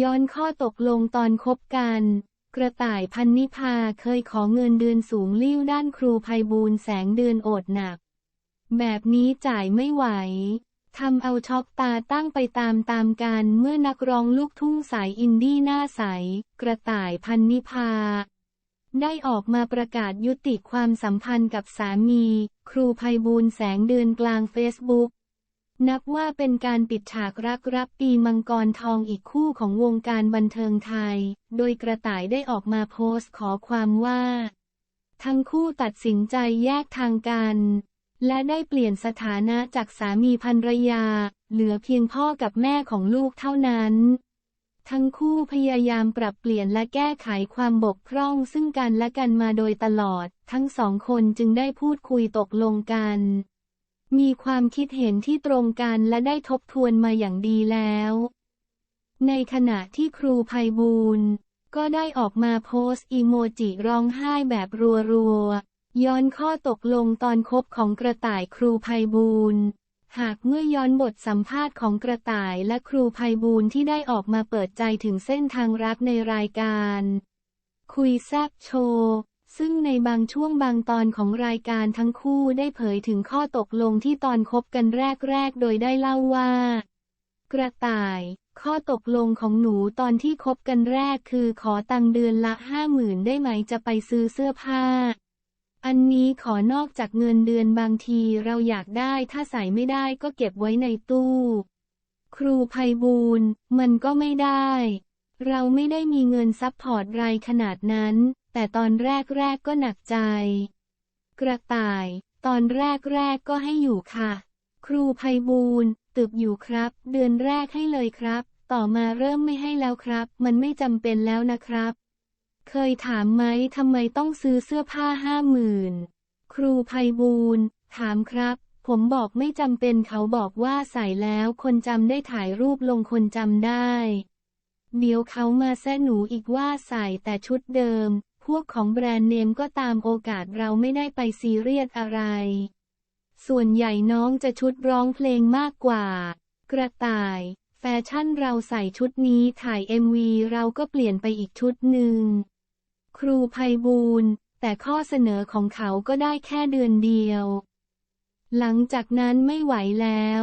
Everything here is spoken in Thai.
ย้อนข้อตกลงตอนคบกัน กระต่ายพันนิพาเคยขอเงินเดือนสูงลิ้วด้านครูภัยบูลแสงเดือนโอดหนัก แบบนี้จ่ายไม่ไหวทำเอาช็อกตาตั้งไปตามตามกันเมื่อนักร้องลูกทุ่งสายอินดี้หน้าใส กระต่ายพันนิพา ได้ออกมาประกาศยุติความสัมพันธ์กับสามี ครูภัยบูลแสงเดือนกลางเฟซบุ๊ก นับว่าเป็นการปิดฉากรักรับปีมังกรทองอีกคู่ของวงการบันเทิงไทย โดยกระต่ายได้ออกมาโพสต์ขอความว่า ทั้งคู่ตัดสินใจแยกทางกัน และได้เปลี่ยนสถานะจากสามีภรรยา เหลือเพียงพ่อกับแม่ของลูกเท่านั้น ทั้งคู่พยายามปรับเปลี่ยนและแก้ไขความบกพร่องซึ่งกันและกันมาโดยตลอด ทั้งสองคนจึงได้พูดคุยตกลงกัน มีความคิดเห็นที่ตรงกันและได้ทบทวนมาอย่างดีแล้ว ในขณะที่ครูภัยบูลก็ได้ออกมาโพสต์อีโมจิร้องไห้แบบรัวๆ ย้อนข้อตกลงตอนคบของกระต่ายครูภัยบูลหากเมื่อย้อนบทสัมภาษณ์ของกระต่ายและครูภัยบูลที่ได้ออกมาเปิดใจถึงเส้นทางรักในรายการ คุยแซบโชว์ ซึ่งในบางช่วงบางตอนของรายการทั้งคู่ได้เผยถึงข้อตกลงที่ตอนคบกันแรก ๆ โดยได้เล่าว่า กระต่าย ข้อตกลงของหนูตอนที่คบกันแรกคือขอตังเดือนละห้าหมื่นได้ไหมจะไปซื้อเสื้อผ้า อันนี้ขอนอกจากเงินเดือนบางทีเราอยากได้ถ้าใส่ไม่ได้ก็เก็บไว้ในตู้ ครูภัยบูลมันก็ไม่ได้ เราไม่ได้มีเงินซัพพอร์ตรายขนาดนั้น แต่ตอนแรกๆก็หนักใจ กระต่าย ตอนแรกๆก็ให้อยู่ค่ะ ครูภัยบูลย์ตึกอยู่ครับ เดือนแรกให้เลยครับ ต่อมาเริ่มไม่ให้แล้วครับ มันไม่จำเป็นแล้วนะครับ เคยถามไหมทำไมต้องซื้อเสื้อผ้าห้าหมื่นครูภัยบูลย์ถามครับผมบอกไม่จำเป็นเขาบอกว่าใส่แล้วคนจำได้ถ่ายรูปลงคนจำได้ เดี๋ยวเขามาแซะหนูอีกว่าใส่แต่ชุดเดิม พวกของแบรนด์เนมก็ตามโอกาสเราไม่ได้ไปซีเรียสอะไร ส่วนใหญ่น้องจะชุดร้องเพลงมากกว่า กระต่าย แฟชั่นเราใส่ชุดนี้ถ่าย MV เราก็เปลี่ยนไปอีกชุดหนึ่ง ครูภัยบูลย์แต่ข้อเสนอของเขาก็ได้แค่เดือนเดียว หลังจากนั้นไม่ไหวแล้ว